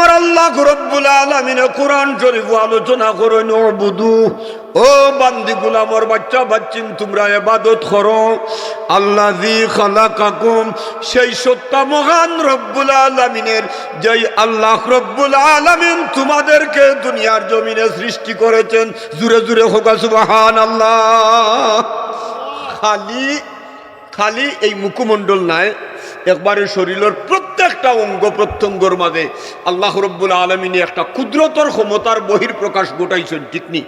আমার আল্লাহ রব্বুল আলমিনে কোরআন শরীফ আলোচনা করে বুধু ও বান্দি গুলামর বাচ্চা বাচ্চিন, তোমরা এবাদত করো। আল্লাহ জি খালা কাকুম সেই সত্তা মহান রব্বুল আলমিনের, যেই আল্লাহ রব্বুল আলমিন তোমাদেরকে দুনিয়ার জমিনে সৃষ্টি করেছেন। জুড়ে জুড়ে হোকা সুবাহান আল্লাহ খালি খালি এই মুখমণ্ডল নাই। একবারে শরীরের প্রত্যেকটা অঙ্গ প্রত্যঙ্গর মাঝে আল্লাহ রব্বুল আলমিনে একটা ক্ষুদ্রতর ক্ষমতার বহির প্রকাশ ঘটাইছেন ঠিক নি?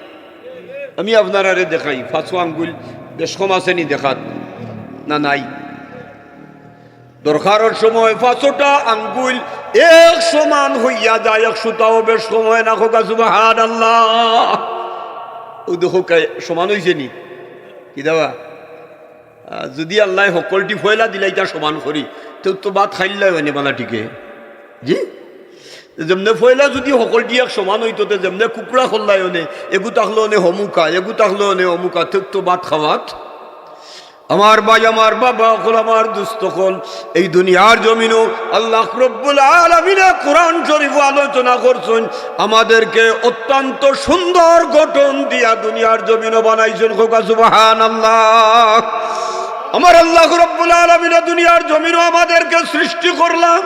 আমি আপনার আরে দেখাই ফাঁসু আঙ্গুল বেশ কম আসেনি দেখাত না নাই? দরকারের সময় পাঁচটা আঙ্গুল এক সমান হইয়া যায় একশোটাও বেশ সময় না হোক সুবাহান আল্লাহ ও দেখো কে- সমান হয়েছে নি? কি আহ, যদি আল্লাহ সকলটি ফয়লা দিলাই তার সমান করি। তো তো বাদ খাইলাই হয়নি বানা ঠিকে জি? যেমনে ফয়লা যদি সকলটি এক সমান হইতো তে যেমনে কুকুৰা খল্লাই হনে এগু তাকলো নে হমুকা এগু তাকলো নে অমুকা ঠিক তো বাদ খাওয়াত আমার ভাই আমার বাবা হল আমার দুস্থ হল এই দুনিয়ার জমিনও আল্লাহ রব্বুল আলমিনে কোরআন শরীফ আলোচনা করছেন। আমাদেরকে অত্যন্ত সুন্দর গঠন দিয়া দুনিয়ার জমিনও বানাইছেন খোকা সুবাহান আল্লাহ আমার আল্লাহ রব্বুল আলমিনে দুনিয়ার জমিনও আমাদেরকে সৃষ্টি করলাম।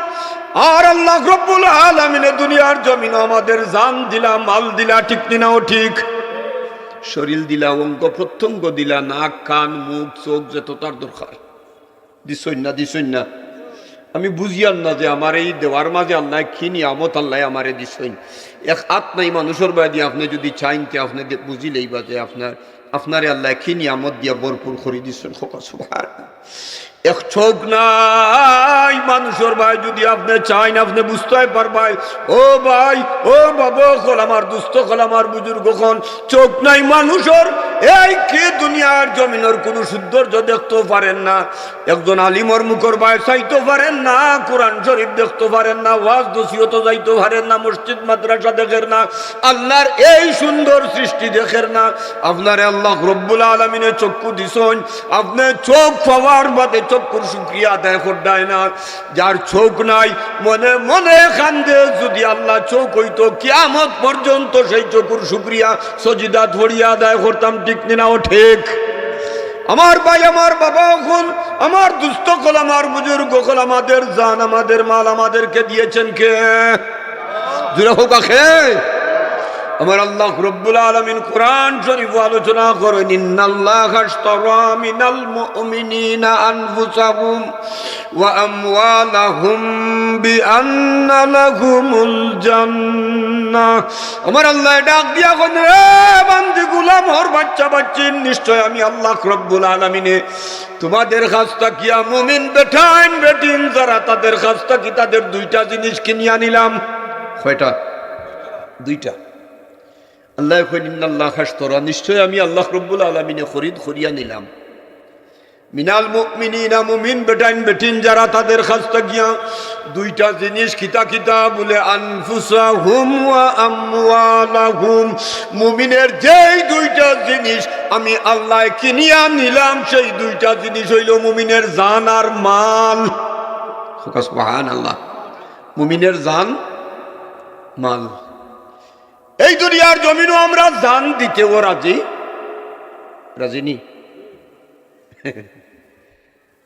আর আল্লাহ রব্বুল আলমিনে দুনিয়ার জমিনও আমাদের জান দিলা, মাল দিলা, ঠিক কিনাও ঠিক? শরীর দিলা, অঙ্গ প্রত্যঙ্গ দিলা, নাক, কান, মুখ, চোখ, যত তার দরকার। দিছই না দিছই না। আমি বুঝিয়ান না যে আমার এই দেওয়ার মাঝে আল্লাহ কি নিয়ামত আল্লাহ আমারে দিছই। এক হাত নাই মানুষের বাদি আপনি যদি চাইন তে আপনি বুঝিলেই বা যে আপনার আপনারে আল্লাহ কি নিয়ামত দিয়া ভরপুর করে দিচ্ছেন সুভার এক চোখ নাই মানুষের ভাই, যদি আপনি চাইন, আপনি বুঝতে পারবাই। ও ভাই, ও বাবা কল আমার দুস্থ কল আমার বুজুর্গ চোখ নাই মানুষের। এই কি দুনিয়ার জমিনের কোনো সৌন্দর্য দেখতে পারেন না? একজন আলিমর মুখর ভাই চাইতে পারেন না, কোরআন শরীফ দেখতে পারেন না, ওয়াজ দোষিয়ত যাইতে পারেন না, মসজিদ, মাদ্রাসা দেখেন না, আল্লাহর এই সুন্দর সৃষ্টি দেখেন না। আপনার আল্লাহ রব্বুল আলমিনে চক্ষু দিছন, আপনি চোখ পাওয়ার বাদে চক্ষুর শুক্রিয়া আদায় করদায় না। যার চোখ নাই, মনে মনে কান্দে যদি আল্লাহ চোখ হইতো, কিয়ামত পর্যন্ত সেই চকুর শুক্রিয়া সজিদা ধরিয়া আদায় করতাম। ঠিক নাও ঠিক। আমার ভাই, আমার বাবা এখন, আমার দুস্থ কল, আমার বুজুর্গ কল, আমাদের জান, আমাদের মাল, আমাদেরকে দিয়েছেন কে? জুড়ে হোক আখে। আমার আল্লাহ রব্বুল আলমিন কোরআন শরীফ আলোচনা জান্নাহ। আমার আল্লাহ ডাক দিয়া কোন রে বান্দি গুলাম, হর বাচ্চা বাচ্চি, নিশ্চয় আমি আল্লাহ রব্বুল আলমিনে তোমাদের খাস্তা কিয়া মুমিন বেঠাইন বেটিন যারা তাদের খাস্তা কি তাদের দুইটা জিনিস কিনিয়া নিলাম। কয়টা? দুইটা। আল্লাহ আল্লাহ খাস্তরা নিশ্চয় আমি আল্লাহ রব্বুল আলমিনে খরিদ করিয়া নিলাম। মিনাল মুমিনিনা মুমিন বেটাইন বেটিন যারা তাদের খাস্তা গিয়া দুইটা জিনিস কিতা কিতা বলে আনফুসা হুম আমওয়ালাহুম। মুমিনের যেই দুইটা জিনিস আমি আল্লাহ কিনিয়া নিলাম, সেই দুইটা জিনিস হইল মুমিনের জান আর মাল। সুবহান আল্লাহ মুমিনের জান, মাল। এই দুনিয়ার জমিনও আমরা জান দিতেও রাজি। রাজি নি?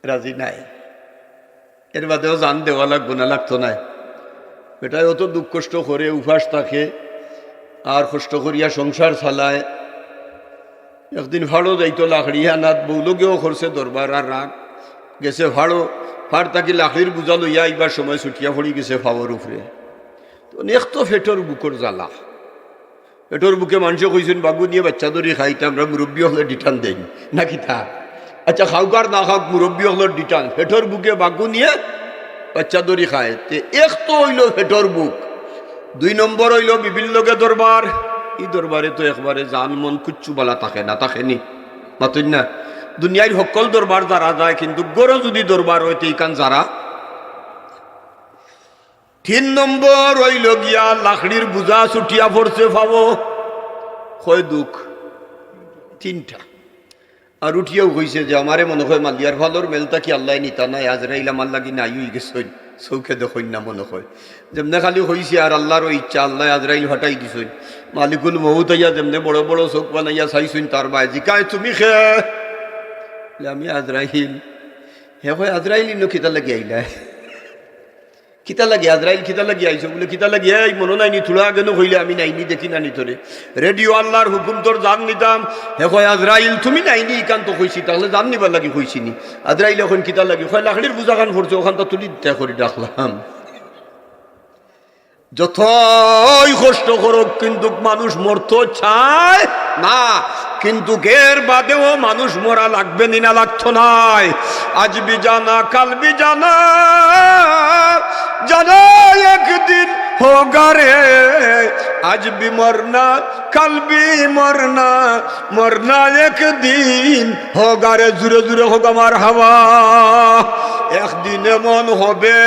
রাজি নাই। এর বাদেও জান দেওয়া লাগবো না, লাগতো না এটাই অত দুঃখ কষ্ট করে উপাস থাকে, আর কষ্ট করিয়া সংসার চালায়। একদিন ভাড়ো যাইতো লাকড়িয়া নাথ বৌলগেও করছে দরবার আর রাগ। গেছে ভাড়ো ফাড় তাকি লাকড়ির বুঝা লইয়া এইবার সময় ছুটিয়া পড়ি গেছে ফাওয়ার উপরে। তো নেক্সট ফেটর বুকর জ্বালা। এটোর বুকে মানুষে কইছেন বাগু নিয়ে বাচ্চা ধরে খাইতে আমরা মুরব্বী হলে ডিটান দেই নাকি তা আচ্ছা খাউকার না খাওক মুরব্বী হলে ডিটান ফেটর বুকে বাগু নিয়ে বাচ্চা ধরে খায় তে এক তো হইল ফেটর বুক দুই নম্বর হইল বিভিন্নকে দরবার এই দরবারে তো একবারে জান মন কুচ্ছু বলা থাকে না থাকে নি? মাতুন না দুনিয়ার সকল দরবার যারা যায়, কিন্তু গরো যদি দরবার হইতে ইকান যারা তিন নম্বর হইল গিয়া লাকড়ির বুঝা ছুটিয়া পড়ছে পাবো হয় দুঃখ? তিনটা। আর উঠিয়াও কইছে যে আমারে মনে হয় মালিয়ার ভালোর মেলতা কি আল্লাহ নিতা নাই, আজরাইল আমার লাগি নাই হই গেছে চৌখে দেখুন না মনে হয়। যেমনে খালি হয়েছে আর আল্লাহরও ইচ্ছা, আল্লাহ আজরাইল হটাই দিছুন। মালিকুল মহুত আইয়া যেমনে বড় বড় চোখ বানাইয়া চাইছুন, তার বাই জিকায় তুমি খে? আমি আজরাইল। হে হয় আজরাইল ইনো খিতা লাগি আইলা? কিতা লাগে, আজরাইল কিতা লাগি আইসো বলে কিতা লাগি, এই, মনে নাইনি, থুলা আগে হইলে আমি নাইনি, দেখি নানি তোরে রেডিও আল্লাহর হুকুম তোর জান নিতাম হে কয় আজরাইল তুমি নাইনি ইকান্ত কইছি তাহলে জান নিবার লাগি কইছি নি আজরাইল এখন কিতা লাগি। কয় লাখড়ির বুঝা খান ওখানটা তুলি দিতে করে ডাকলাম যতই কষ্ট করুক, কিন্তু মানুষ মরতে চায় না। কিন্তু গের বাদেও মানুষ মরা লাগবে নিনা লাগতো নাই। আজ বি জানা কাল বি জানা জানা রে আজ বি মরনা কাল মরনা মরনা একদিন হোগা রে জুড়ে জুড়ে হোক আমার হাওয়া একদিন এমন হবে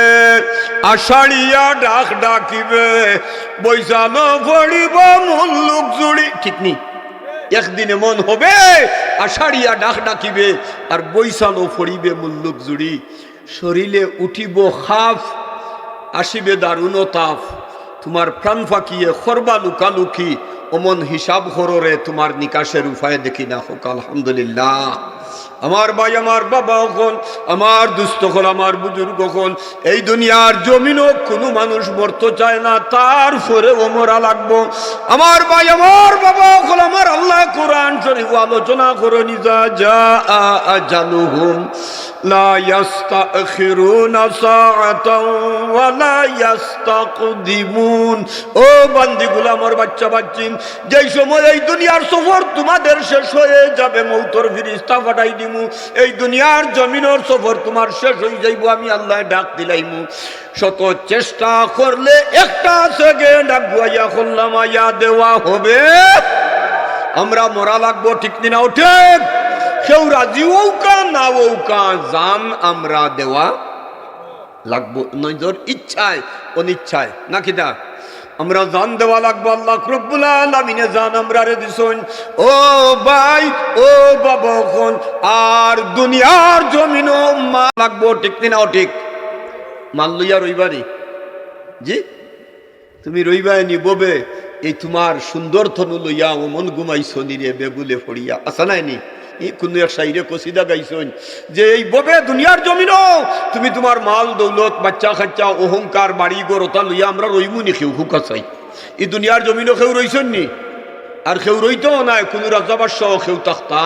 আষাঢ়িয়া ডাক ডাকিবে বৈশানো পড়িব মুল্লুক জুড়ি ঠিক নি একদিন এমন হবে আষাঢ়িয়া ডাক ডাকিবে আর বৈশানো ফড়িবে মুল্লুক জুড়ি শরীরে উঠিব খাফ আসিবে দারুণ তাপ। তোমার প্রাণ ফাঁকিয়ে খরবা লুকালুকি, অমন হিসাব হররে তোমার নিকাশের উপায় দেখি না হোক, আলহামদুলিল্লাহ। আমার ভাই, আমার বাবা হন, আমার দুস্থ হল আমার বুজুর্গ হন, এই দুনিয়ার জমিনও কোনো মানুষ মরতে চায় না তার ফরে ও মরা লাগবো। আমার ভাই, আমার বাবা হল আমার আল্লাহ কোরআন শরীফ আলোচনা করে নিজা যা আজালুহুম লা ইয়াস্তাখিরুনা সাআতাও ওয়া লা ও বান্দিগুলো, আমার বাচ্চা বাচ্চিন যেই সময় এই দুনিয়ার সফর তোমাদের শেষ হয়ে যাবে, মৌতর ফিরিস্তা ফাটাই দিমু। এই দুনিয়ার জমিনের সফর তোমার শেষ হয়ে যাইব, আমি আল্লাহ ডাক দিলাইমু। শত চেষ্টা করলে একটা সেকেন্ড আগুয়াইয়া করলাম আইয়া দেওয়া হবে। আমরা মরা লাগবো, ঠিক নিনা ওঠে কেউ রাজি ওকা না ওকা জান আমরা দেওয়া লাগবো। নজর ইচ্ছায়, অনিচ্ছায়। না কিতা আমরা জান দেওয়া লাগবো, আল্লাহ রব্বুল আলামিনে জান আমরা রে ও ভাই, ও বাবা আর দুনিয়ার জমিনও মা লাগবো, ঠিক না ঠিক? মাল লইয়া রইবারি? জি? তুমি রইবাই নি ববে, এই তোমার সুন্দর থনু লইয়া অমন ঘুমাইছো নিরে বেগুলে ফড়িয়া আসা নাই নি? এই কোনো এক সাইরে কসিদা গাইছন যে এই ববে দুনিয়ার জমিনও, তুমি তোমার মাল, দৌলত, বাচ্চা, খাচ্চা, অহংকার, বাড়ি গরতা লইয়া আমরা রইমু নি কেউ হুকা চাই। এই দুনিয়ার জমিনও কেউ রইছন নি? আর কেউ রইতেও নাই কোনো রাজাবাস কেউ তাক্তা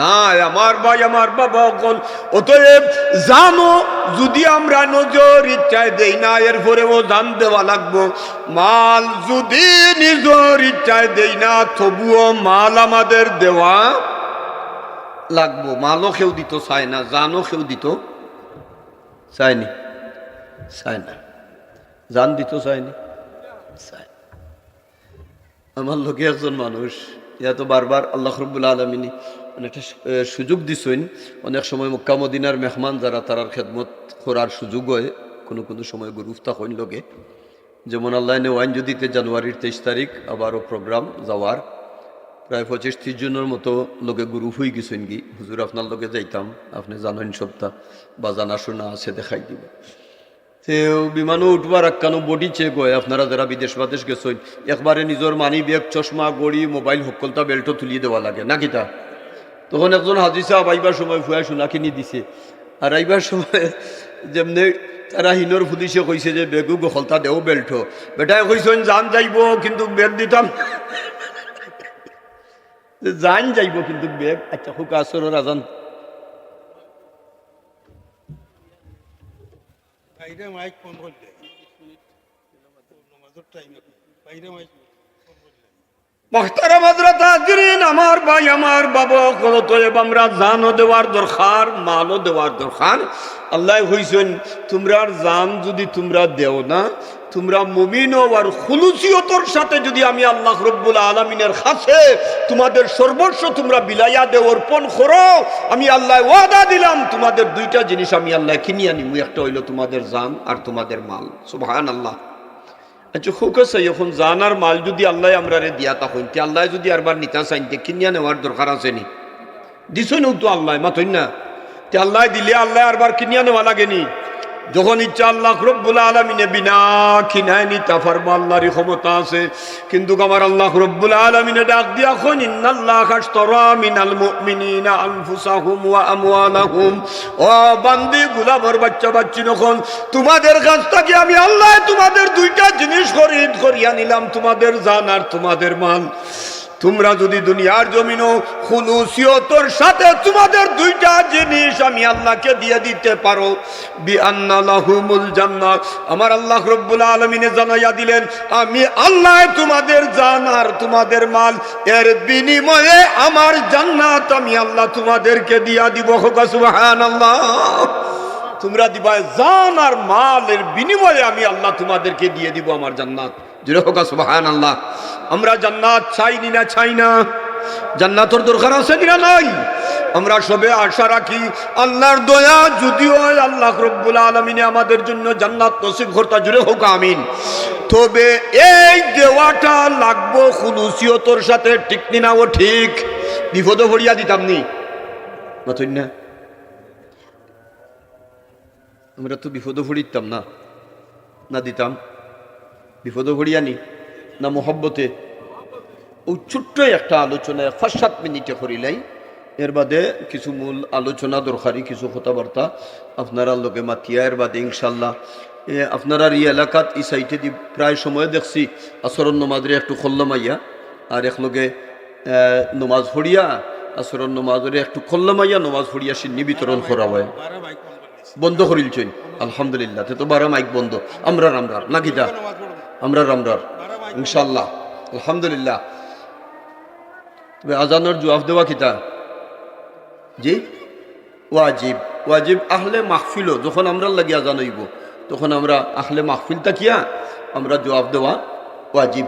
না আমার ভাই, আমার বাবা অকল। অতএব জানো, যদি আমরা নজর ইচ্ছায় দেই না এরপরে ও দান দেওয়া লাগবো। মাল যদি নিজের ইচ্ছায় দেই না, তবুও মাল আমাদের দেওয়া লাগবো, মালও কেউ দিত, চায় না, জানও কেউ দিত। চায়নি চায় না। জান দিত চায়নি চায় আমার লোকে একজন মানুষ, ইয়া তো বারবার আল্লাহ রব্বুল আলমিনী অনেকটা সুযোগ দিছেন। অনেক সময় মক্কামদিনার মেহমান যারা, তারার খেদমত করার সুযোগ হয়। কোনো কোনো সময় গুরুফতা হইন লোকে। যেমন আল্লাহ ওয়াইন যদিতে জানুয়ারির তেইশ তারিখ আবারও প্রোগ্রাম যাওয়ার। প্রায় পঁচিশ, ত্রিশ জনের মতো লোকে গুরু হয়ে গেছেন কি হুজুর, আপনার লোকে যাইতাম। আপনি জানেন সপ্তাহ বা জানাশোনা আছে, দেখাই দিব। তেও বিমানও উঠবার একখানো বডি চেক হয়। আপনারা যারা বিদেশ বাদেশ গেছেন, একবারে নিজের মানি ব্যাগ, চশমা, গড়ি মোবাইল সকলটা বেল্টও তুলিয়ে দেওয়া লাগে। না কিতা তখন একজন হাজি সাহেব আইবার সময় ফুয়া সোনা কিনি দিছে। আর আইবার সময় যেমনি তারা হিনোর পুলিশে কইছে যে, বেগু, গখলতা দেও বেল্ট বেটাই কইছেন, জান যাইব, কিন্তু বেগ দিতাম যে জান যাইব কিন্তু বেগ। আচ্ছা হুকা আসর রাজান বাইরে মাইক ফোন করলে। নামাজের টাইম বাইরে মাইক ফোন করলে। মখতারাম হযরত হাজরিন আমার ভাই আমার বাবা কলতয়েব আমরা জানও দেওয়ার দরকার মালও দেওয়ার দরকার। আল্লাহ হইছেন তোমরা জান যদি তোমরা দেও না তোমরা মুমিন আর খুলুসিয়তর সাথে যদি আমি আল্লাহ রব্বুল আলমিনের কাছে তোমাদের সর্বস্ব তোমরা বিলাইয়া দে, অর্পণ করো, আমি আল্লাহ ওয়াদা দিলাম, তোমাদের দুইটা জিনিস আমি আল্লাহ কিনিয়ে নিমু একটা হইল তোমাদের জান আর তোমাদের মাল। সুবহান আল্লাহ আচ্ছা খুব এখন জান আর মাল যদি আল্লাহ আমরা রে দিয়া তা হইতে আল্লাহ যদি আরবার নিতা চাইতে কিনিয়া নেওয়ার দরকার আছে নি? দিছ তো আল্লাহ মাথই না? তে আল্লাহ দিলে আল্লাহ আরবার কিনিয়া নেওয়া লাগেনি যখন ইচ্ছা আল্লাহ রব্বুল আলমিনে বিনা খিনায় নিতা আল্লাহরই ক্ষমতা আছে। কিন্তু আমার আল্লাহ রব্বুল আলমিনে ডাক দিয়া খন ইন্নাল্লাহ মিনাল বান্দি বাচ্চা নখন তোমাদের কাছ থেকে আমি আল্লাহ তোমাদের দুইটা জিনিস খরিদ করিয়া নিলাম, তোমাদের জান আর তোমাদের মাল। তোমরা যদি দুনিয়ার জমিনও খুলুসিয়তর সাথে, তোমাদের দুইটা জিনিস আমি আল্লাহকে দিয়ে দিতে পারো। আমার আল্লাহ রব্বুল আলমিনে জানাইয়া দিলেন, আমি আল্লাহ তোমাদের জান আর তোমাদের মাল, এর বিনিময়ে আমার জান্নাত আমি আল্লাহ তোমাদেরকে দিয়া দিব। সুবহান আল্লাহ তোমরা দিবা জান আর মালের বিনিময়ে আমি আল্লাহ তোমাদেরকে দিয়ে দিব আমার জান্নাত। আমরা জান্নাত চাই নি চাই না? জান্নাতর দরকার আছে কিনা নাই? আমরা সবে আশা রাখি, আল্লাহর দয়া যদিও আল্লাহ রব্বুল আলমিনে আমাদের জন্য জান্নাত নসিব কর্তা জুড়ে হোক, আমিন। তবে এই দেওয়াটা লাগবো খুলুসিয়তর সাথে, ঠিক না ও ঠিক? বিপদে ভরিয়া দিতাম নি। নতুন না। আমরা তো বিপদে ভরিতাম না। না দিতাম। বিপদে ভরিয়া নি না মোহব্বতে। ও ছোট্ট একটা আলোচনায় পাঁচ সাত মিনিটে করিলাই এর বাদে কিছু মূল আলোচনা দরকারি কিছু কথাবার্তা আপনারা লোকে মাতিয়া এর বাদে ইনশাল্লাহ এ আপনারা এই এলাকাত এই সাইটে দি প্রায় সময় দেখছি আসরণ নমাজরে একটু খল্লামাইয়া আর একলগে নমাজ ফড়িয়া আসরণ নমাজরে একটু খল্লামাইয়া নমাজ ফড়িয়া সিন্নি বিতরণ করা হয়। বন্ধ করিলছেন। আলহামদুলিল্লাহ তে তো বারো মাইক বন্ধ। আমরা নাকিটা নামাজ পড়ব আমরা রামরার ইনশাল্লাহ আলহামদুলিল্লাহ। তবে আজানোর জবাব দেওয়া কিতা জি? ওয়াজিব ওয়াজিব আহলে মাহফিলও, যখন আমরা লাগি আজান হইব, তখন আমরা আহলে মাহফিল তাকিয়া আমরা জবাব দেওয়া ওয়াজিব।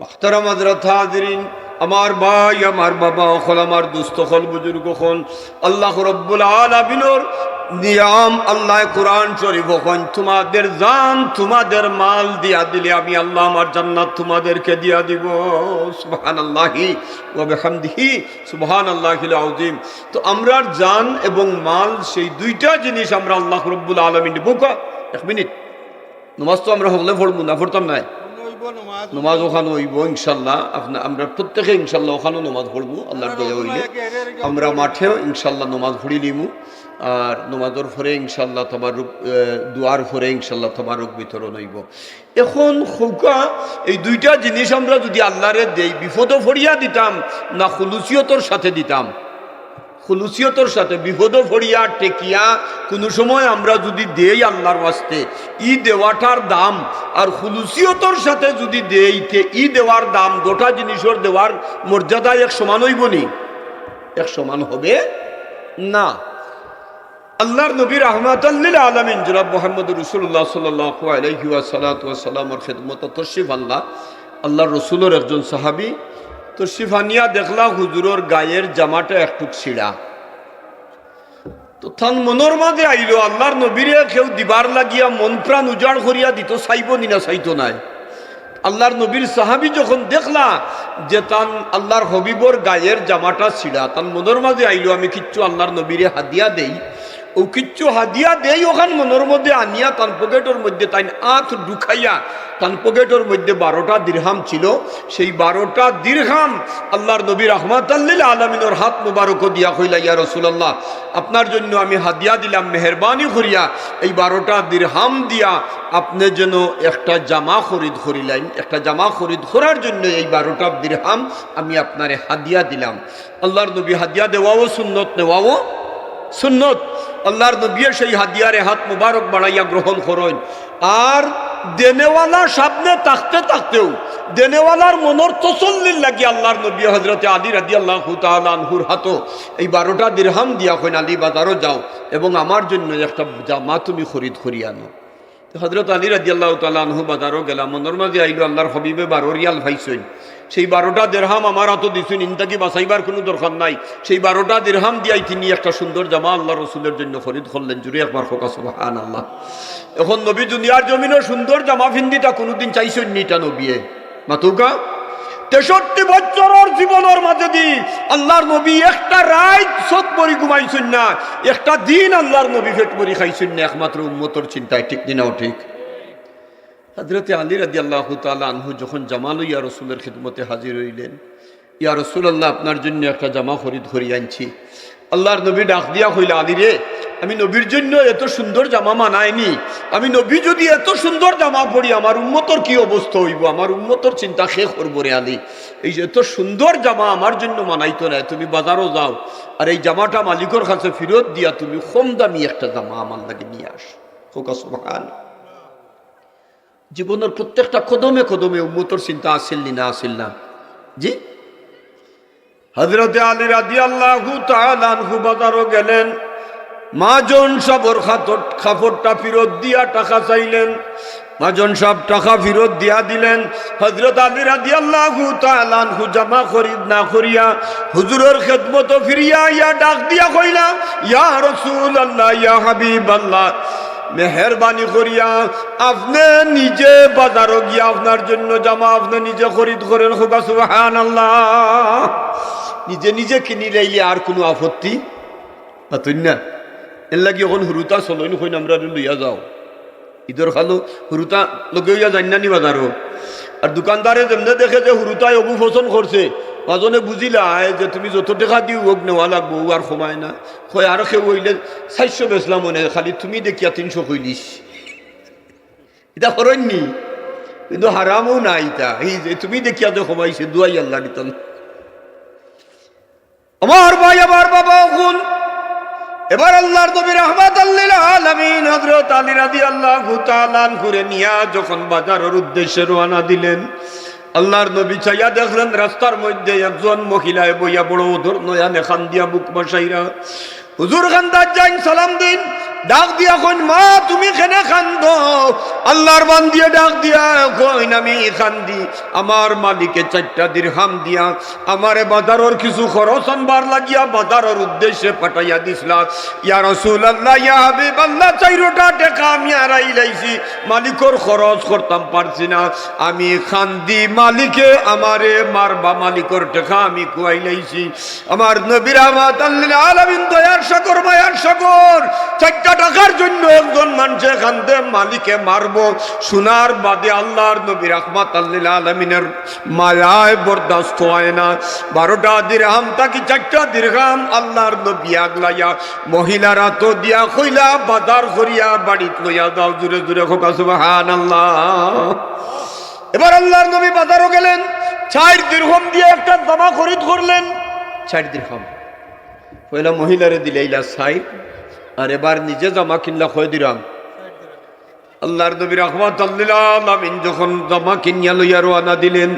মাখতারাম হজরত হাজরিন, আমার ভাই, আমার বাবা, অকল আমার দুস্থ হল বুজুর্গ হল আল্লাহ রব্বুল আলামিনের নিয়ম আল্লাহ কোরআন শরীফ হন তোমাদের জান, তোমাদের মাল দিয়া দিলে আমি আল্লাহ আমার জান্নাত তোমাদেরকে দিয়া দিব। সুবহান আল্লাহি ওয়াবিহামদিহি সুবহান আল্লাহিল আউজিম তো আমরা জান এবং মাল, সেই দুইটা জিনিস আমরা আল্লাহ রব্বুল আলমিন বোকা এক মিনিট। নমাজ তো আমরা হলে পড়ব না, পড়তাম নাই নামাজ ওখানে হইব ইনশাল্লাহ আপনার আমরা প্রত্যেকে ইনশাল্লাহ ওখানেও নমাজ পড়ব, আল্লাহর দয়া হইলে। আমরা মাঠেও ইনশাল্লাহ নমাজ পড়ি নিমু। আর নমাজের ফরে ইনশাল্লাহ তোমার দুয়ার ফরে ইনশাল্লাহ তোমার রোগ বিতরণ হইব। এখন সৌকা এই দুইটা জিনিস আমরা যদি আল্লাহরে দেই বিপদও ফরিয়া দিতাম না খুলুসিয়তর সাথে দিতাম? খুলুসিয়তর সাথে বিপদ ফড়িয়া টেকিয়া কোনো সময় আমরা যদি দেই আল্লাহর ওয়াস্তে, ই দেওয়াটার দাম, আর খুলুসিয়তর সাথে যদি দেই তে ই দেওয়ার দাম, গোটা জিনিসের দেওয়ার মর্যাদা এক সমান হইব নি? এক সমান হবে না। আল্লাহর নবীর আহমদুল্লিল আলমিন, জনাব মোহাম্মদ রসুল্লাহ সাল্লাহ আলহি সালাতামর খেদমত তশিফ আল্লাহ। আল্লাহর রসুলের একজন সাহাবি তশিফ দেখলা হুজুরর গায়ের জামাটা একটু ছিঁড়া তো থান মনের মাঝে আইলো, আল্লাহর নবীরে কেউ দিবার লাগিয়া মন প্রাণ উজাড় করিয়া দিত, চাইব নি না, চাইতো নাই। আল্লাহর নবীর সাহাবি যখন দেখলা যে তান আল্লাহর হবিবর গায়ের জামাটা ছিঁড়া তান মনের মাঝে আইলো, আমি কিচ্ছু আল্লাহর নবীরে হাদিয়া দেই। ও কিচ্ছু হাদিয়া দেই ওখান মনের মধ্যে আনিয়া তান পকেটের মধ্যে তাই আঁত ঢুকাইয়া তান পকেটের মধ্যে বারোটা দীর্হাম ছিল। সেই বারোটা দীর্ঘাম আল্লাহর নবীর রহমাত আল্লিল আলমিনের হাত মুবারক দিয়া হইলা ইয়া রসুলাল্লাহ, আপনার জন্য আমি হাদিয়া দিলাম, মেহরবানি করিয়া এই বারোটা দীর্হাম দিয়া আপনি যেন একটা জামা খরিদ করিলেন। একটা জামা খরিদ করার জন্য এই বারোটা দীর্হাম আমি আপনারে হাদিয়া দিলাম। আল্লাহর নবী হাদিয়া দেওয়াও সুন্নত নেওয়াও সুন্নত। আল্লাহর নবী সেই হাদিয়ারে হাত মুবারক বাড়াইয়া গ্রহণ করেন। আর দেনেওয়ালা সামনে থাকতে থাকতেও দেনেওয়ালার মনের তসল্লির লাগি আল্লাহর নবী হজরতে আলী রাদি আল্লাহ তালহুর হাতো এই বারোটা দিরহাম দিয়া কইন, আলী বাজারও যাও এবং আমার জন্য একটা জামা তুমি খরিদ করিয়া আনো। হজরত আলী রাজি আল্লাহ তালু বাজারও গেলাম। মনের মাঝে আইলো আল্লাহর হবিবে বারো রিয়াল ভাইসইন সেই বারোটা দেড়হাম আমার হাতও দিছুন, ইন্তাকি বাঁচাইবার কোনো দরকার নাই। সেই বারোটা দেড়হাম দিয়াই তিনি একটা সুন্দর জামা আল্লাহ রসুলের জন্য খরিদ করলেন। জুড়ে একবার ফোকা সুবাহান আল্লাহ এখন নবী দুনিয়ার জমিনের সুন্দর জামা ফিন্দিটা কোনোদিন চাইছেন নিটা নবিয়ে। মাতুকা তেষট্টি বছরের জীবনের মাঝে দি আল্লাহর নবী একটা রায় মরি ঘুমাইছেন না, একটা দিন আল্লাহর নবী পেট মরি খাইছেন না, একমাত্র উম্মতর চিন্তায়, ঠিক দিনাও ঠিক? হজরতে আলী রাদি আল্লাহ তালা আনহু যখন জামাল ইয়া রসুলের খিদমতে হাজির হইলেন, ইয়া রসুল আল্লাহ আপনার জন্য একটা জামা খরিদ করি আনছি। আল্লাহর নবী ডাক দিয়া হইল আলী রে আমি নবীর জন্য এত সুন্দর জামা মানায়নি আমি নবী যদি এত সুন্দর জামা পরি, আমার উন্মতর কি অবস্থা হইব? আমার উন্মতর চিন্তা শেষ করব রে আলী। এই যে এত সুন্দর জামা আমার জন্য মানাইতো না, তুমি বাজারও যাও। আর এই জামাটা মালিকর কাছে ফেরত দিয়া তুমি কম দামি একটা জামা আমার লাগে নিয়ে আস। হোকা, সুবহান। জীবনের প্রত্যেকটা কদমে কদমে উম্মতর চিন্তা আসিল নি আসিল না? জি? হজরতে আলী রাজি আল্লাহু গেলেন। মাজন সাবর খাফরটা ফিরত দিয়া টাকা চাইলেন। মাজন সব টাকা ফিরত দিয়া দিলেন। হজরত না করিয়া ফিরিয়া ইয়া ডাক দিয়া কইলা, ইয়া আল্লাহ ইয়া হাবিব আল্লাহ মেহরবানি করিয়া আপনি নিজে বাজারও গিয়া আপনার জন্য জামা আপনি নিজে খরিদ করেন আল্লাহ নিজে নিজে কিনি লাইলে আর কোনো আপত্তি? না? এর লাগি এখন হুরুতা চলইন হইন আমরা লইয়া যাও। ঈদর খালো হুরুতা লগে হইয়া যাই না নি বাজারও আর দোকানদারে যেমনে দেখে যে হুরুতায় অবু ফসল করছে মাজনে বুঝিলা যে তুমি যত টাকা দিও ওক নেওয়া লাগবো আর সময় না। হয় আর কেউ হইলে চারশো বেচলাম মনে, খালি তুমি দেখিয়া তিনশো কইলিস এটা করেননি কিন্তু হারামও না ইটা এই যে তুমি দেখিয়া যে কমাইছে দুয়াই আল্লাহ নিতন আমার ভাই আমার বাবা এবার আল্লাহর নবীর আহমদ আল্লাহ আলমিন হজরত আলী রাদি আল্লাহ ঘুতালান ঘুরে নিয়া যখন বাজারের উদ্দেশ্যে রোয়ানা দিলেন, আল্লাহর নবী চাইয়া দেখলেন, রাস্তার মধ্যে একজন মহিলায় বইয়া বড় ওধর নয়া খান দিয়া বুক বসাইরা হুজুর খান্দার যাইন সালাম দিন। ডাক দিয়া কইন, মা, তুমি কেনে খান্দ আল্লাহর বান দিয়ে ডাক দিয়া কইন, আমি খান্দি আমার মালিকে চারটা দিরহাম দিয়া আমারে বাজারের কিছু খরচ আনবার লাগিয়া বাজারের উদ্দেশ্যে পাঠাইয়া দিছিলা। ইয়া রাসূল আল্লাহ ইয়া হাবিব আল্লাহ চাইরোটা টাকা আমি আড়াই লাইছি। মালিকর খরচ করতাম পারছি না। আমি খান্দি মালিকে আমারে মারবা মালিকর টাকা আমি কুয়াই লাইছি। আমার নবীর আহমদ আল্লাহ আলামিন, দয়ার সাগর, মায়ার সাগর, চারটা টাকার জন্য একজন মানুষে খান্দে মালিকে মারবো। শোনার বাদে আল্লাহর নবীর আহমদ আল্লাহ আলমিনের মায়ায় বরদাস্ত হয় না। বারোটা দিরহাম, তাকি চারটা দিরহাম আল্লাহর নবী আগলাইয়া মহিলারা তো দিয়া কইলা, বাজার করিয়া বাড়িত লইয়া দাও জুড়ে জুড়ে খোকা সুবাহান আল্লাহ এবার আল্লাহর নবী বাজারও গেলেন, চার দীর্ঘম দিয়ে একটা জামা খরিদ করলেন। চার দীর্ঘম পয়লা মহিলারে দিলে ইলা সাই আর এবার নিজে জামা কিনলা খয় দিলাম আল্লাহর নবী রহমত আমিন। যখন জামা কিনিয়া লইয়া রওনা দিলেন,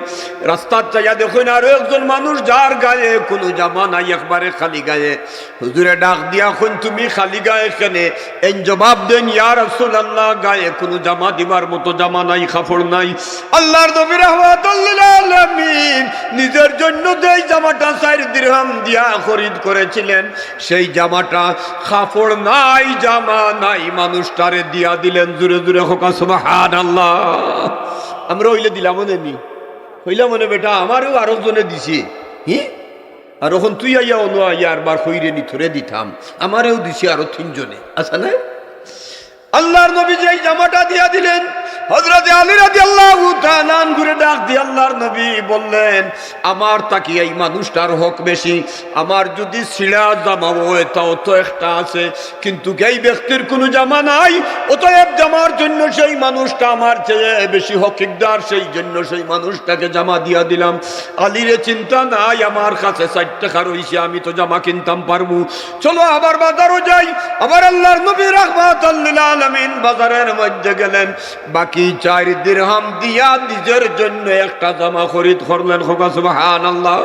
রাস্তার চাইয়া দেখুন আরও একজন মানুষ যার গায়ে কোনো জামা নাই, একবারে খালি গায়ে। হুজুরে ডাক দিয়া খুন তুমি খালি গায়ে কেনে? এন জবাব দেন, ইয়া রাসূলুল্লাহ, গায়ে কোনো জামা দিবার মতো জামা নাই, কাপড় নাই। আল্লাহর নবী রহমত আমিন। নিজের জন্য যেই জামাটা চার দিরহাম দিয়া খরিদ করেছিলেন, সেই জামাটা কাপড় নাই, জামা নাই। মানুষটারে দিয়া দিলেন জুড়ে। জুড়ে হোকা সুবাহান আল্লাহ আমরা হইলে দিলাম নি হইলে মনে বেটা, আমারও আরও জনে দিছে। হি? আর এখন তুই আইয়া অনু আইয়া আর বার হইরে নি, থরে দিতাম। আমারও দিছে আরও তিনজনে। আচ্ছা না আল্লাহর নবী যে জামাটা দিয়া দিলেন হজরতে আলী রাজি আল্লাহ নান ঘুরে ডাক দিয়ে আল্লাহর নবী বললেন, আমার তাকি এই মানুষটার হক বেশি। আমার যদি ছিঁড়া জামা হয় তাও তো একটা আছে। কিন্তু এই ব্যক্তির কোনো জামা নাই, অতএব জামার জন্য সেই মানুষটা আমার চেয়ে বেশি হকিকদার। সেই জন্য সেই মানুষটাকে জামা দিয়া দিলাম। আলীরে চিন্তা নাই, আমার কাছে ষাট টাকা রয়েছে আমি তো জামা কিনতাম পারব। চলো আবার বাজারও যাই। আবার আল্লাহর নবী রহমাত আলমিন বাজারের মধ্যে গেলেন। বাকি চার দিরহাম দিয়া নিজের জন্য একটা জামা খরিদ করলেন। খোকা আল্লাহ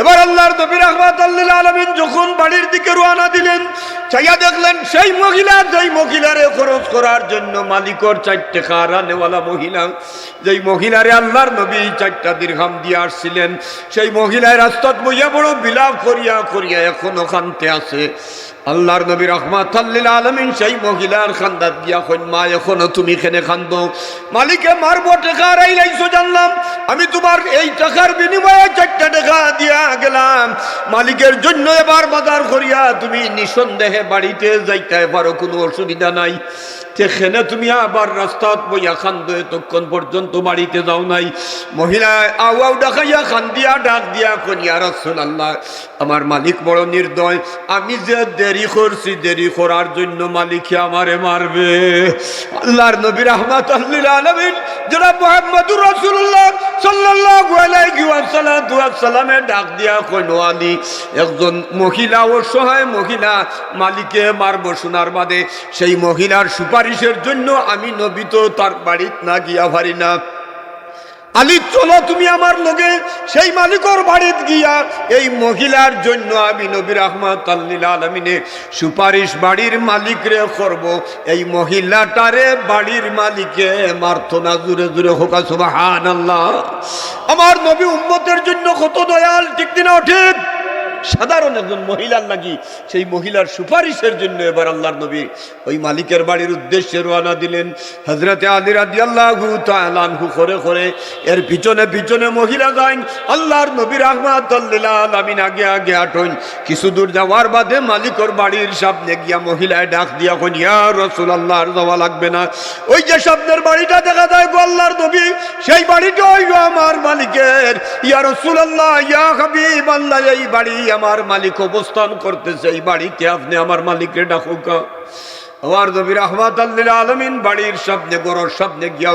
এবার আল্লাহর নবী রহমাত আলমিন যখন বাড়ির দিকে রওনা দিলেন, চাইয়া দেখলেন সেই মহিলা, যেই মহিলারে খরচ করার জন্য মালিকর চারটে খারা মহিলা, যেই মহিলারে আল্লাহর নবী চারটা দীর্ঘাম দিয়ে আসছিলেন, সেই মহিলায় রাস্তাত বইয়া বড় বিলাপ করিয়া করিয়া এখনও খানতে আছে। আল্লাহর নবী রহমাত আলমিন সেই মহিলার খান্দাত গিয়া কইন, মা, এখনও তুমি এখানে খান্দ? মালিকে, মারবো টাকা রাইলাইছো জানলাম। আমি তোমার এই টাকার বিনিময়ে চারটা টাকা দিয়া গেলাম। মালিকের জন্য এবার বাজার করিয়া তুমি নিঃসন্দেহে বাড়িতে যাইতে পারো, কোনো অসুবিধা নাই। সেখানে তুমি আবার রাস্তাত বইয়া খান্দ এতক্ষণ পর্যন্ত বাড়িতে যাও নাই। মহিলা আউ আউ, ডাকাইয়া খান দিয়া ডাক দিয়া কনিয়া রসুল আল্লাহ আমার মালিক বড় নির্দয়, আমি যে দেরি করছি, দেরি করার জন্য মালিকে আমারে মারবে। আল্লাহর নবী আল্লিল আলমিন যারা মোহাম্মদুর রসুল্লাহ সাল্লাল্লাহু আলাইহি ওয়াসাল্লামে ডাক দিয়া কইনো, আলী, একজন মহিলা অসহায় মহিলা মালিকে মারব শোনার বাদে, সেই মহিলার সুপারিশের জন্য আমি নবী তো তার বাড়িত না, গিয়া পারি না। আলী চলো তুমি আমার লগে সেই মালিকর বাড়িত গিয়া এই মহিলার জন্য আমি নবীর আহমদ আলমিনে সুপারিশ বাড়ির মালিক রে করব। এই মহিলাটারে বাড়ির মালিকে মারত না, জুড়ে জুড়ে হোকা সুবাহান আল্লাহ আমার নবী উম্মতের জন্য কত দয়াল, ঠিক দিনা ঠিক? সাধারণ একজন মহিলার লাগি, সেই মহিলার সুপারিশের জন্য এবার আল্লাহর নবী ওই মালিকের বাড়ির উদ্দেশ্যে রওনা দিলেন। হজরতে আলী করে করে এর পিছনে পিছনে মহিলা যাইন আল্লাহর নবীর আহমদ আমিন আগে আগে আটন কিছু দূর যাওয়ার বাদে মালিকর বাড়ির সামনে গিয়া মহিলায় ডাক দিয়া কোন ইয়া রসুল আল্লাহর যাওয়া লাগবে না। ওই যে সামনের বাড়িটা দেখা যায় গো আল্লাহর নবী, সেই বাড়িটা আমার মালিকের। ইয়া রসুল আল্লাহ ইয়া হাবিব আল্লাহ এই বাড়ি আমার মালিক অবস্থান করতেছে, এই বাড়িতে আপনি আমার মালিকের ডাকুকা আমার আলমিন বাড়ির গিয়া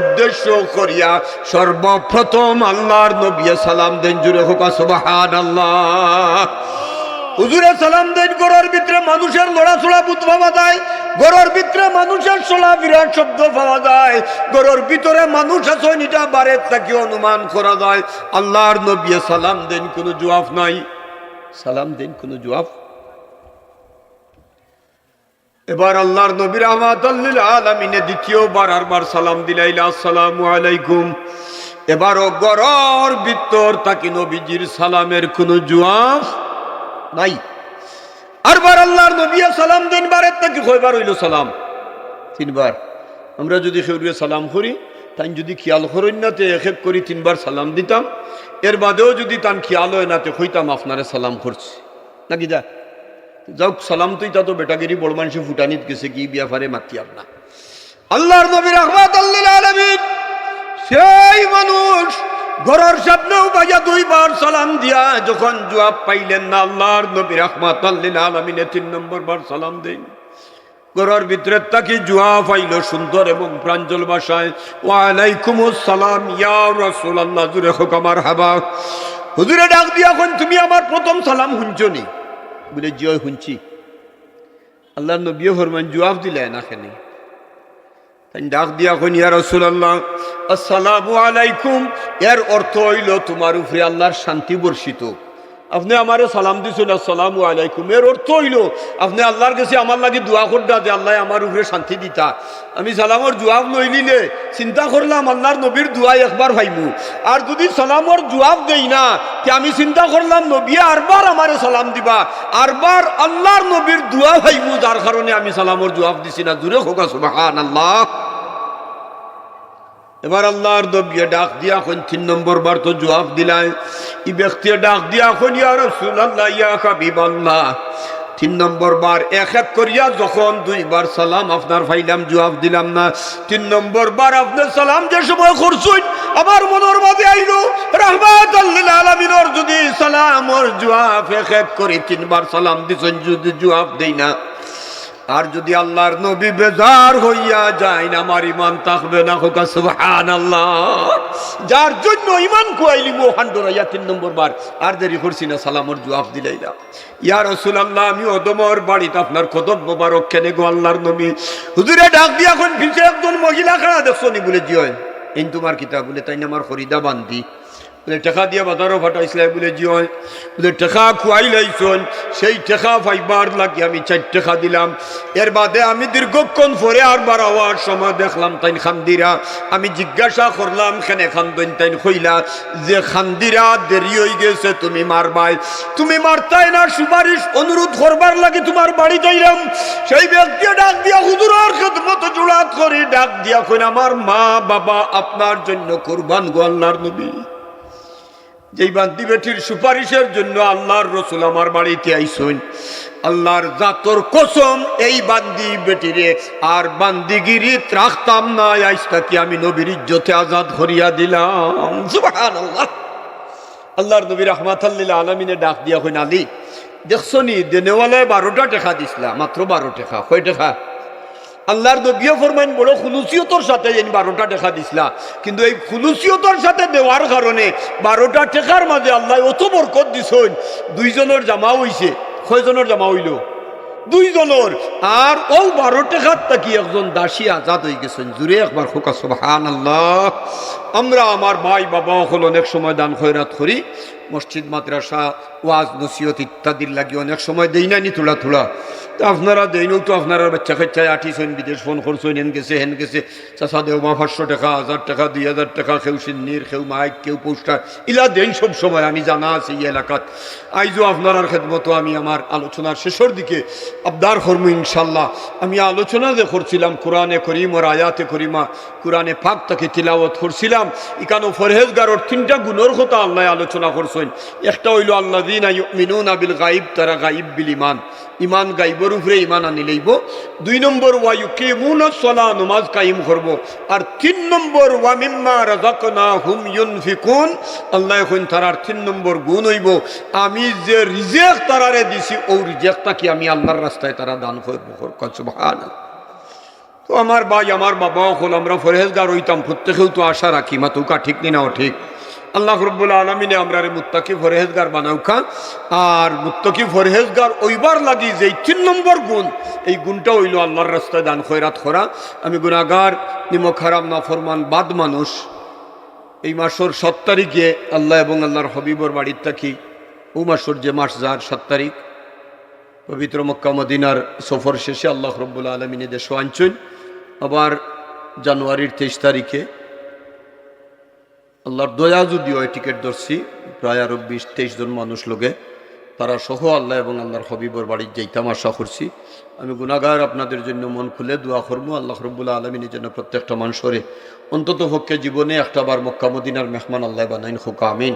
উদ্দেশ্য করিয়া সর্বপ্রথম আল্লাহর নবী সালাম দেন, জুড়ে হোকা সুবাহান আল্লাহ হুজুরে সালাম দেন, গরর ভিতরে মানুষের লড়াচড়া বুধ পাওয়া যায়, গরর ভিতরে মানুষের চলা বিরাট শব্দ পাওয়া যায়, গরর ভিতরে মানুষ আছে এটা বারের তাকে অনুমান করা যায়। আল্লাহর নবী সালাম দেন, কোনো জবাব নাই। সালাম দেন, কোনো জবাব। এবার আল্লাহর নবীর আহমদ আলমিনে দ্বিতীয়বার আরবার সালাম দিলাইলা আসসালামু আলাইকুম। এবারও গরর ভিতর তাকে নবীজির সালামের কোনো জবাব নাই। আরবার আল্লাহর নবী সালাম তিনবারের থেকে কয়বার হইল সালাম? তিনবার। আমরা যদি সেউরিয়ে সালাম করি তাই যদি খেয়াল করেন না তে এক করি তিনবার সালাম দিতাম। এর বাদেও যদি তান খেয়াল হয় না তে হইতাম আপনারে সালাম করছি। নাকি যা? যাও, সালাম তুই তা তো বেটাগিরি বড় মানুষে ফুটানিত গেছে, কি বিয়াফারে মাতি আপনা আল্লাহর নবীর আহমদ আল্লাহ আলমিন, সেই মানুষ ঘরের সামনেও বাজা দুইবার সালাম দিয়া যখন জবাব পাইলেন না, আল্লাহর নবীর আহমদ আল্লাহ আলমিনে তিন নম্বর বার সালাম দেন। ঘরের ভিতরে তাকে জুয়া পাইল সুন্দর এবং প্রাঞ্জল ভাষায় ওয়ালাইকুম সালাম ইয়া রাসূল আল্লাহ জুরে হোক আমার হাবা। হুজুরে ডাক দিয়া এখন তুমি আমার প্রথম সালাম শুনছনি? বলে জিয় শুনছি। আল্লাহ নবী ফরমান জবাব দিলে না ডাক দিয়া কইন, ইয়া রাসূলুল্লাহ, আসসালামু আলাইকুম। এর অর্থ হইল, তোমার উপরে আল্লাহর শান্তি বর্ষিত। আপনি আমারে সালাম দিছেন, আসসালামু আলাইকুম। এর অর্থ হইল, আপনি আল্লাহর কাছে আমার লাগে দোয়া করডা যে আল্লাহ আমার উপরে শান্তি দিতা। আমি সালামর জবাব লই নিলে চিন্তা করলাম আল্লাহর নবীর দোয়াই একবার ভাইমু। আর যদি সালামর জবাব দেই না, তে আমি চিন্তা করলাম, নবী, আরবার আমারে সালাম দিবা। আরবার আল্লাহর নবীর দোয়া ভাইমু, যার কারণে আমি সালামর জবাব দিছি না। দূরে হোক সুবহান আল্লাহ এবার আল্লাহর দবিয়ে ডাক দিয়া এখন তিন নম্বর বার তো জবাব দিলাই। ই ব্যক্তি ডাক দিয়া এখন ইয়া রাসূলুল্লাহ, ইয়া হাবিবাল্লাহ। তিন নম্বর বার এক এক করিয়া যখন দুইবার সালাম আপনার ফাইলাম, জবাব দিলাম না। তিন নম্বর বার আপনার সালাম যে সময় করছুন, আমার মনের মাঝে আইলো রহমাত আলমিনর যদি সালামর জবাব এক এক করে তিনবার সালাম দিছেন, যদি জবাব দেই না। আর যদি আল্লাহর নবী বেজার হইয়া যায় না আমার ইমান থাকবে না হোকা সুবহান আল্লাহ যার জন্য ইমান কুয়াইলি মো হান্ডোরাইয়া তিন নম্বর বার। আর দেরি করছি না, সালামর জবাব দিলাই না। ইয়া রসুল আল্লাহ আমি অদমর বাড়িতে আপনার কদম মোবারক কেনে গো আল্লাহর নবী। হুজুরে ডাক দিয়া এখন পিছে একজন মহিলা, খাড়া দেখছ নি বলে জিয় এই তোমার কিতাব বলে তাই আমার ফরিদা বান্দি। বলে, টেকা দিয়ে বাজারও ফাটাইছিলাই বলে জিও বলে, টেকা খুয়াই লাইছন সেই টেকা ফাইবার লাগি আমি চার টেকা দিলাম। এর বাদে আমি দীর্ঘক্ষণ পরে আর বার হওয়ার সময় দেখলাম তাইন খান্দিরা। আমি জিজ্ঞাসা করলাম খেনে খান্দন তাইন কইলা যে, খান্দিরা, দেরি হয়ে গেছে, তুমি মারবাই। তুমি মারতাই না, সুপারিশ অনুরোধ করবার লাগে তোমার বাড়ি যাইলাম। সেই ব্যক্তি ডাক দিয়া হুজুরের খেদমত জোড়াত করি, ডাক দিয়া কই আমার মা বাবা আপনার জন্য কোরবান গো আল্লাহর নবী। যেই বান্দি বেটির সুপারিশের জন্য আল্লাহর রসুল আমার বাড়িতে আইসইন, আল্লাহর জাতর কসম এই বান্দি বেটিরে আর বান্দিগিরি রাখতাম না আইসটা কি আমি নবীর ইজ্জতে আজাদ করিয়া দিলাম। সুবহানাল্লাহ। আল্লাহর নবী রহমাতাল্লিল আলমিনে ডাক দিয়া হইন আলী, দেখছ নি, দেনেওয়ালায় বারোটা টেকা দিছিলা, মাত্র বারো টেকা, কয় টেকা? আল্লাহর নবীও ফরমাইন, বড় খুলুসিয়তর সাথে এই বারোটা টেকা দিছিলা। কিন্তু এই খুলুসিয়তর সাথে দেওয়ার কারণে বারোটা টেকার মাঝে আল্লাহ অত বরকত দিছইন দুইজনের জামা হইছে। কয়জনের জামা হইল? দুইজনের। আর ও বারো টেকার তাকি একজন দাসী আজাদ হয়ে গেছেন। জুড়ে একবার খোকা সুবহান আল্লাহ আমরা আমার ভাই বাবা হল অনেক সময় দান খয়রাত করি। মসজিদ, মাদ্রাসা, ওয়াজ, নসিহত ইত্যাদির লাগি অনেক সময় দেই না নি থোড়া থোড়া তো আপনারা দেইনও তো আপনারা বাচ্চা কাচ্চায় আঠিছেন বিদেশ ফোন করছেন হেন গেছে হেন গেছে। চাষা দেও মা পাঁচশো টাকা, হাজার টাকা, দুই হাজার টাকা কেউ সিন্নির কেউ মাইক কেউ পোস্টার, ইলা দেই সব সময়, আমি জানা আছি এই এলাকাত। আইজও আপনার খেদমতো আমি আমার আলোচনার শেষের দিকে আবদার করব ইনশাল্লাহ আমি আলোচনা যে করছিলাম, কোরআনে করিম ওর আয়াতে করিমা, কোরআনে পাক তাকে তিলাওয়াত করছিলাম। ইকানো ফরহেজগারর তিনটা গুণর কথা আল্লাহ আলোচনা করছেন একটা হইল আল্লাহ দিন মিনুন আবিল গাইব তারা গাইব বিল ইমান ইমান গাইবর উপরে ইমান আনি লইব। দুই নম্বর ওয়ায়ু কে মুন সলা নমাজ কাইম করব। আর তিন নম্বর ওয়ামিম্মা রাজাকনা হুম ইউনফিকুন। আল্লাহ এখন তারার তিন নম্বর গুণ হইব। আমি যে রিজেক্ট তারারে দিছি ও রিজেক্টটা কি আমি আল্লাহর রাস্তায় তারা দান করব? সুবহান তো আমার ভাই, আমার বাবা হল, আমরা ফরেজগার হইতাম, প্রত্যেকেও তো আশা রাখি মাতুকা ঠিক নি নাও ঠিক। আল্লাহ রব্বুল আলমিনে আমরা মুত্তাকি ফরেজগার বানাউখা আর মুত্তাকি ফরেজগার ওইবার লাগি যেই তিন নম্বর গুণ, এই গুণটা হইল আল্লাহর রাস্তায় দান খয়রাত করা। আমি গুণাগার নিমক না ফরমান বাদ মানুষ। এই মাসর সাত তারিখে আল্লাহ এবং আল্লাহর হবিবর বাড়ির থাকি। ও মাসর যে মাস যার সাত তারিখ, পবিত্র মক্কা মদিনার সফর শেষে আল্লাহ রব্বুল আলমিনে দেশ আনছেন। আবার জানুয়ারির তেইশ তারিখে আল্লাহর দয়া যদিও এই টিকিট ধরছি, প্রায় আরও বিশ তেইশ জন মানুষ লোকে। তারা সহ আল্লাহ এবং আল্লাহর হবিবর বাড়ির যেইতাম আশা করছি। আমি গুণাগার আপনাদের জন্য মন খুলে দোয়া করব, আল্লাহ রব্বুল্লা আলমিনের জন্য প্রত্যেকটা মানুষরে অন্তত পক্ষে জীবনে একটা বার মক্কামুদ্দিনার মেহমান আল্লাহ বানাইন হোকা, আমিন।